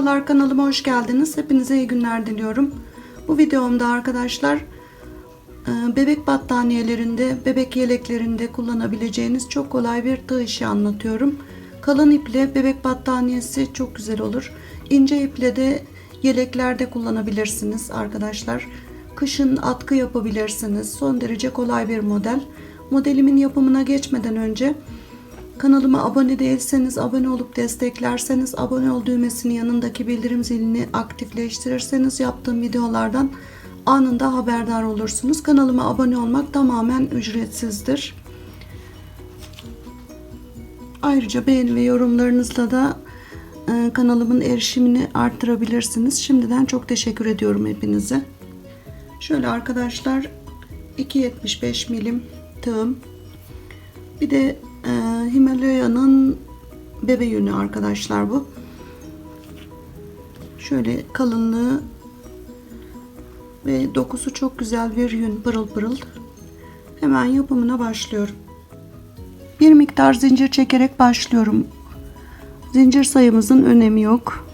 Merhabalar kanalıma hoş geldiniz. Hepinize iyi günler diliyorum. Bu videomda arkadaşlar e, bebek battaniyelerinde, bebek yeleklerinde kullanabileceğiniz çok kolay bir tığ işi anlatıyorum. Kalın iple bebek battaniyesi çok güzel olur. İnce iple de yeleklerde kullanabilirsiniz arkadaşlar. Kışın atkı yapabilirsiniz. Son derece kolay bir model. Modelimin yapımına geçmeden önce Kanalıma abone değilseniz abone olup desteklerseniz abone ol düğmesinin yanındaki bildirim zilini aktifleştirirseniz yaptığım videolardan anında haberdar olursunuz. Kanalıma abone olmak tamamen ücretsizdir. Ayrıca beğeni ve yorumlarınızla da e, kanalımın erişimini arttırabilirsiniz. Şimdiden çok teşekkür ediyorum hepinize. Şöyle arkadaşlar 2.75 milim tığım. Bir de e, Himalaya'nın bebe yünü arkadaşlar bu. Şöyle kalınlığı ve dokusu çok güzel bir yün pırıl pırıl. Hemen yapımına başlıyorum. Bir miktar zincir çekerek başlıyorum. Zincir sayımızın önemi yok.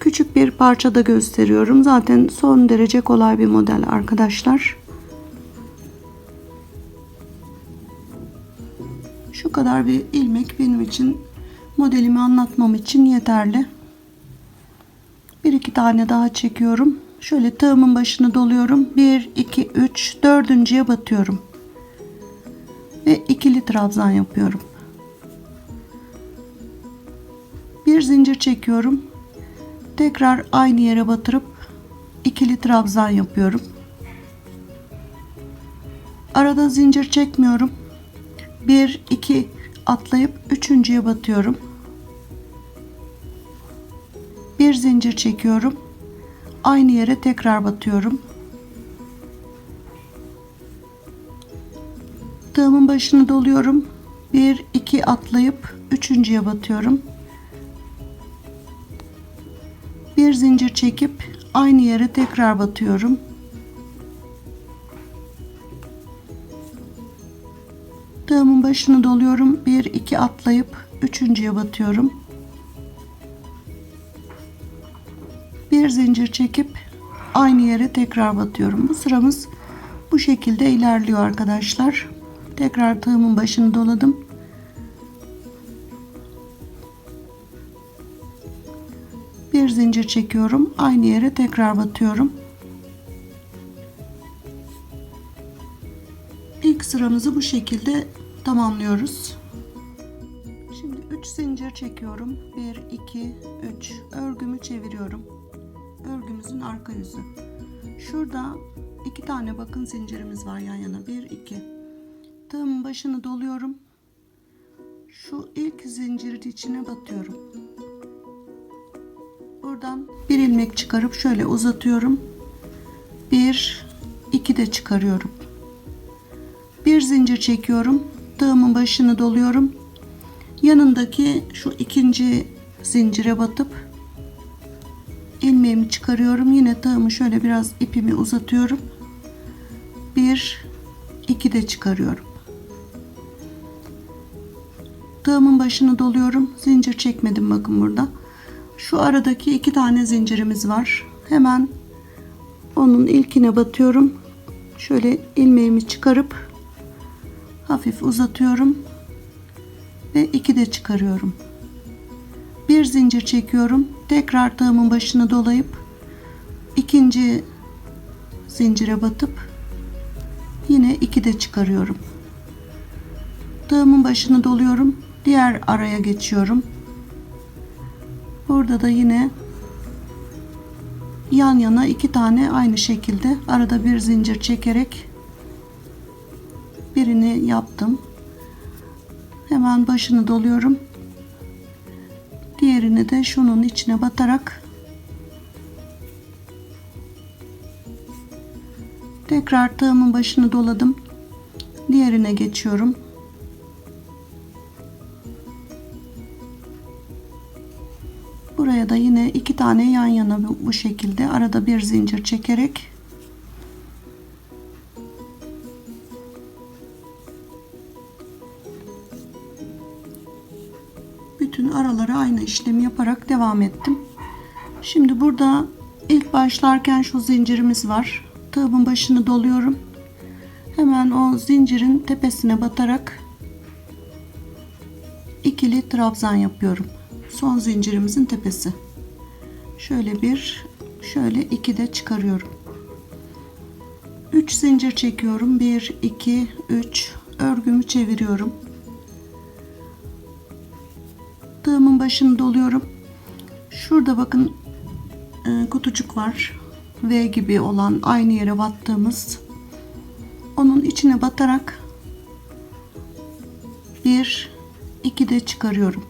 Küçük bir parça da gösteriyorum. Zaten son derece kolay bir model arkadaşlar. Kadar bir ilmek benim için modelimi anlatmam için yeterli. Bir iki tane daha çekiyorum. Şöyle tığımın başını doluyorum. 1, 2, 3, dördüncüye batıyorum. Ve ikili trabzan yapıyorum. Bir zincir çekiyorum. Tekrar aynı yere batırıp ikili trabzan yapıyorum. Arada zincir çekmiyorum. 1 2 atlayıp üçüncüye batıyorum. Bir zincir çekiyorum. Aynı yere tekrar batıyorum. Tığımın başını doluyorum. 1 2 atlayıp üçüncüye batıyorum. Bir zincir çekip aynı yere tekrar batıyorum. Başını doluyorum. 1 2 atlayıp üçüncüye batıyorum. Bir zincir çekip aynı yere tekrar batıyorum. Bu sıramız bu şekilde ilerliyor arkadaşlar. Tekrar tığımın başını doladım. Bir zincir çekiyorum. Aynı yere tekrar batıyorum. İlk sıramızı bu şekilde tamamlıyoruz. Şimdi 3 zincir çekiyorum. 1 2 3 örgümü çeviriyorum. Örgümüzün arka yüzü. Şurada iki tane bakın zincirimiz var yan yana. 1 2. Tığımın başını doluyorum. Şu ilk zincirin içine batıyorum. Buradan bir ilmek çıkarıp şöyle uzatıyorum. 1 2 de çıkarıyorum bir zincir çekiyorum tığımın başını doluyorum. Yanındaki şu ikinci zincire batıp ilmeğimi çıkarıyorum. Yine tığımı şöyle biraz ipimi uzatıyorum. Bir iki de çıkarıyorum. Tığımın başını doluyorum. Zincir çekmedim bakın burada. Şu aradaki iki tane zincirimiz var. Hemen onun ilkine batıyorum. Şöyle ilmeğimi çıkarıp hafif uzatıyorum ve iki de çıkarıyorum. Bir zincir çekiyorum tekrar tığımın başını dolayıp ikinci zincire batıp yine iki de çıkarıyorum. Tığımın başını doluyorum diğer araya geçiyorum. Burada da yine yan yana iki tane aynı şekilde arada bir zincir çekerek birini yaptım. Hemen başını doluyorum. Diğerini de şunun içine batarak tekrar tığımın başını doladım. Diğerine geçiyorum. Buraya da yine iki tane yan yana bu şekilde arada bir zincir çekerek aynı işlemi yaparak devam ettim. Şimdi burada ilk başlarken şu zincirimiz var. Tığımın başını doluyorum. Hemen o zincirin tepesine batarak ikili trabzan yapıyorum. Son zincirimizin tepesi. Şöyle bir, şöyle iki de çıkarıyorum. 3 zincir çekiyorum. 1 2 3 örgümü çeviriyorum. Tığımın başını doluyorum. Şurada bakın e, kutucuk var. V gibi olan aynı yere battığımız onun içine batarak bir iki de çıkarıyorum.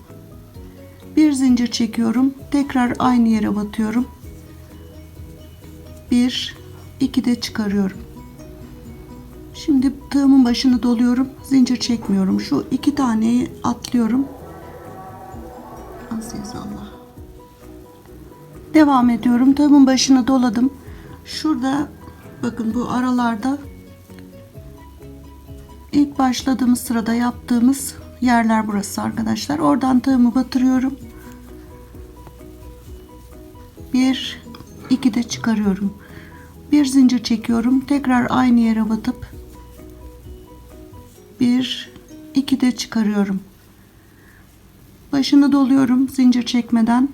Bir zincir çekiyorum. Tekrar aynı yere batıyorum. Bir iki de çıkarıyorum. Şimdi tığımın başını doluyorum. Zincir çekmiyorum. Şu iki taneyi atlıyorum. Aziz. Devam ediyorum. Tığımın başını doladım. Şurada bakın bu aralarda ilk başladığımız sırada yaptığımız yerler burası arkadaşlar. Oradan tığımı batırıyorum. Bir, iki de çıkarıyorum. Bir zincir çekiyorum. Tekrar aynı yere batıp bir, iki de çıkarıyorum. Başını doluyorum zincir çekmeden.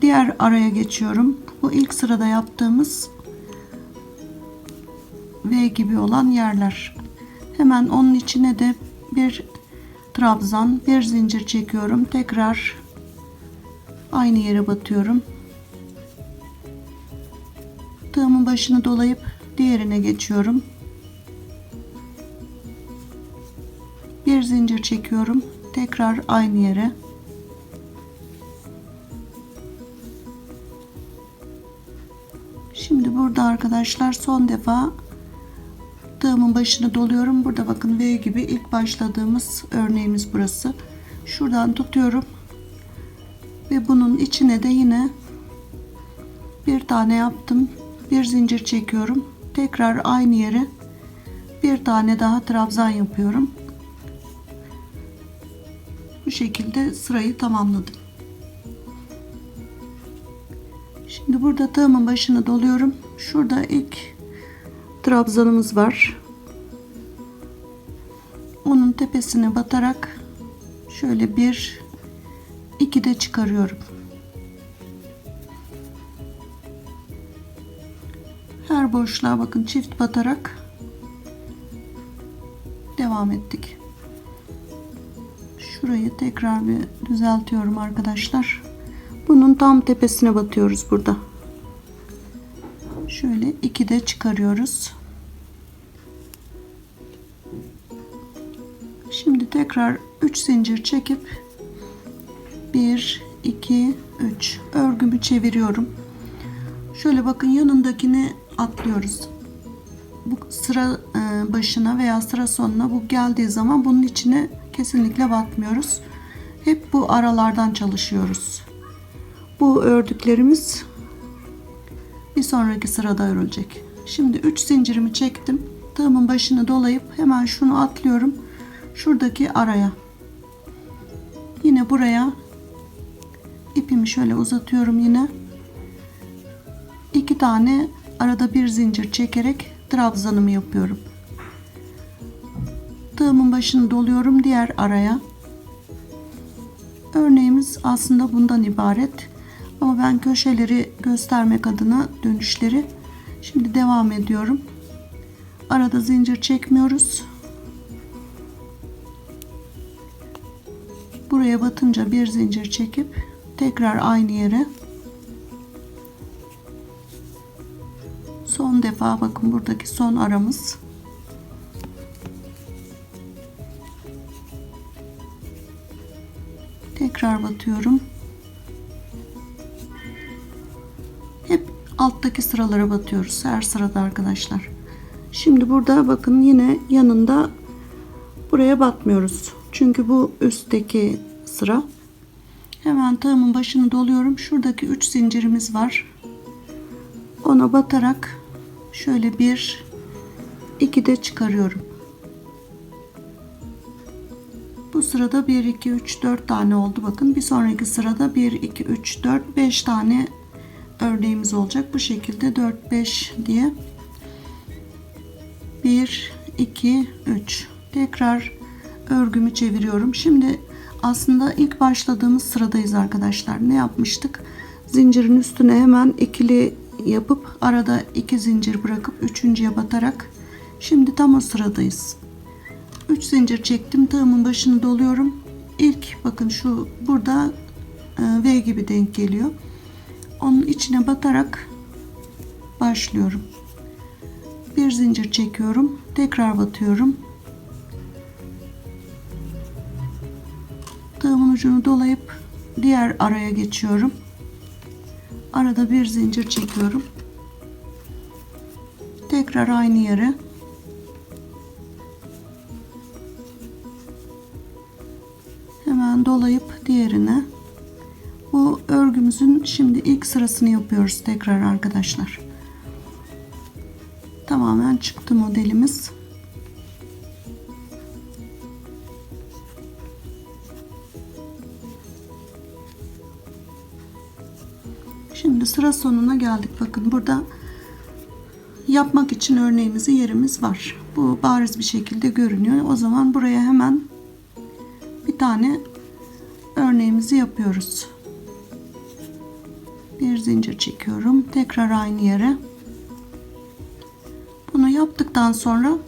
Diğer araya geçiyorum. Bu ilk sırada yaptığımız V gibi olan yerler. Hemen onun içine de bir trabzan, bir zincir çekiyorum. Tekrar aynı yere batıyorum. Tığımın başını dolayıp diğerine geçiyorum. Bir zincir çekiyorum. Tekrar aynı yere. Şimdi burada arkadaşlar son defa tığımın başını doluyorum. Burada bakın V gibi ilk başladığımız örneğimiz burası. Şuradan tutuyorum. Ve bunun içine de yine bir tane yaptım. Bir zincir çekiyorum. Tekrar aynı yere bir tane daha trabzan yapıyorum. Bu şekilde sırayı tamamladım. Şimdi burada tığımın başını doluyorum. Şurada ilk trabzanımız var. Onun tepesine batarak şöyle bir iki de çıkarıyorum. Her boşluğa bakın çift batarak devam ettik. Şurayı tekrar bir düzeltiyorum arkadaşlar. Bunun tam tepesine batıyoruz burada. Şöyle iki de çıkarıyoruz. Şimdi tekrar 3 zincir çekip 1 2 3 örgümü çeviriyorum. Şöyle bakın yanındakini atlıyoruz. Bu sıra e, başına veya sıra sonuna bu geldiği zaman bunun içine kesinlikle batmıyoruz. Hep bu aralardan çalışıyoruz. Bu ördüklerimiz bir sonraki sırada örülecek. Şimdi 3 zincirimi çektim. Tığımın başını dolayıp hemen şunu atlıyorum. Şuradaki araya. Yine buraya ipimi şöyle uzatıyorum yine. iki tane arada bir zincir çekerek trabzanımı yapıyorum. Tığımın başını doluyorum diğer araya. Örneğimiz aslında bundan ibaret. Ama ben köşeleri göstermek adına dönüşleri şimdi devam ediyorum. Arada zincir çekmiyoruz. Buraya batınca bir zincir çekip tekrar aynı yere son defa bakın buradaki son aramız tekrar batıyorum alttaki sıralara batıyoruz. Her sırada arkadaşlar. Şimdi burada bakın yine yanında buraya batmıyoruz çünkü bu üstteki sıra. Hemen tığımın başını doluyorum. Şuradaki 3 zincirimiz var. Ona batarak şöyle bir iki de çıkarıyorum. Bu sırada 1 2 3 4 tane oldu. Bakın bir sonraki sırada 1 2 3 4 5 tane örneğimiz olacak. Bu şekilde 4 5 diye 1 2 3 tekrar örgümü çeviriyorum. Şimdi aslında ilk başladığımız sıradayız arkadaşlar. Ne yapmıştık? Zincirin üstüne hemen ikili yapıp arada iki zincir bırakıp üçüncüye batarak şimdi tam o sıradayız. 3 zincir çektim. Tığımın başını doluyorum. İlk bakın şu burada e, V gibi denk geliyor. Onun içine batarak başlıyorum. Bir zincir çekiyorum. Tekrar batıyorum. Tığımın ucunu dolayıp diğer araya geçiyorum. Arada bir zincir çekiyorum. Tekrar aynı yere hemen dolayıp diğerine örgümüzün şimdi ilk sırasını yapıyoruz tekrar arkadaşlar. Tamamen çıktı modelimiz. Şimdi sıra sonuna geldik. Bakın burada yapmak için örneğimizi yerimiz var. Bu bariz bir şekilde görünüyor. O zaman buraya hemen bir tane örneğimizi yapıyoruz. Zincir çekiyorum. Tekrar aynı yere. Bunu yaptıktan sonra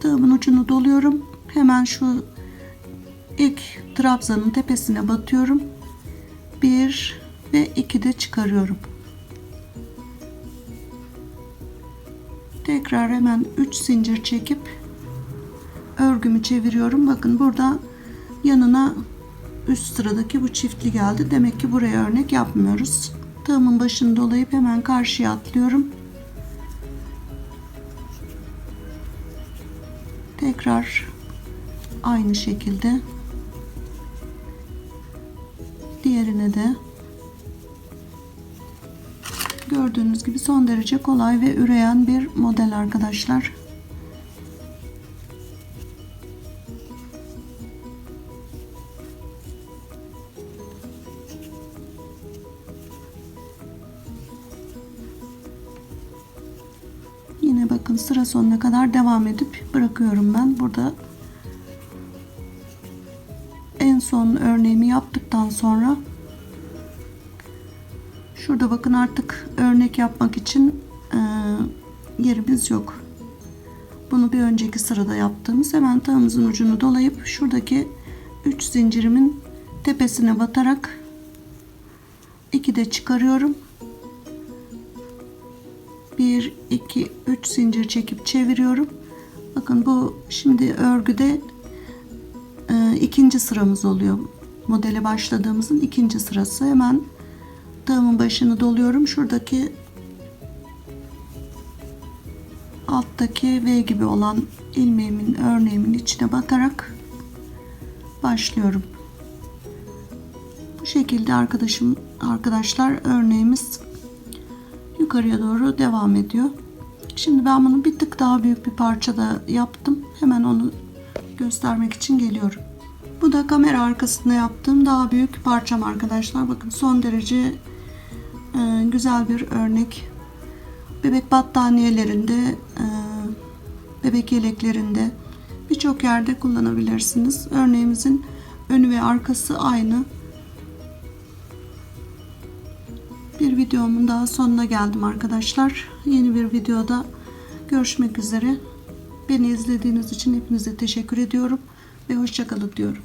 tığımın ucunu doluyorum. Hemen şu ilk trabzanın tepesine batıyorum. Bir ve iki de çıkarıyorum. Tekrar hemen 3 zincir çekip örgümü çeviriyorum. Bakın burada yanına üst sıradaki bu çiftli geldi. Demek ki buraya örnek yapmıyoruz. Tığımın başını dolayıp hemen karşıya atlıyorum. Tekrar aynı şekilde diğerine de gördüğünüz gibi son derece kolay ve üreyen bir model arkadaşlar. Bakın sıra sonuna kadar devam edip bırakıyorum ben. Burada en son örneğimi yaptıktan sonra şurada bakın artık örnek yapmak için e, yerimiz yok. Bunu bir önceki sırada yaptığımız hemen tığımızın ucunu dolayıp şuradaki 3 zincirimin tepesine batarak 2 de çıkarıyorum. 1 2 3 zincir çekip çeviriyorum. Bakın bu şimdi örgüde e, ikinci sıramız oluyor. Modele başladığımızın ikinci sırası. Hemen tığımın başını doluyorum. Şuradaki alttaki V gibi olan ilmeğimin örneğimin içine batarak başlıyorum. Bu şekilde arkadaşım arkadaşlar örneğimiz yukarıya doğru devam ediyor. Şimdi ben bunu bir tık daha büyük bir parçada yaptım. Hemen onu göstermek için geliyorum. Bu da kamera arkasında yaptığım daha büyük parçam arkadaşlar. Bakın son derece e, güzel bir örnek. Bebek battaniyelerinde, e, bebek yeleklerinde birçok yerde kullanabilirsiniz. Örneğimizin önü ve arkası aynı. Bir videomun daha sonuna geldim arkadaşlar. Yeni bir videoda görüşmek üzere. Beni izlediğiniz için hepinize teşekkür ediyorum ve hoşçakalın diyorum.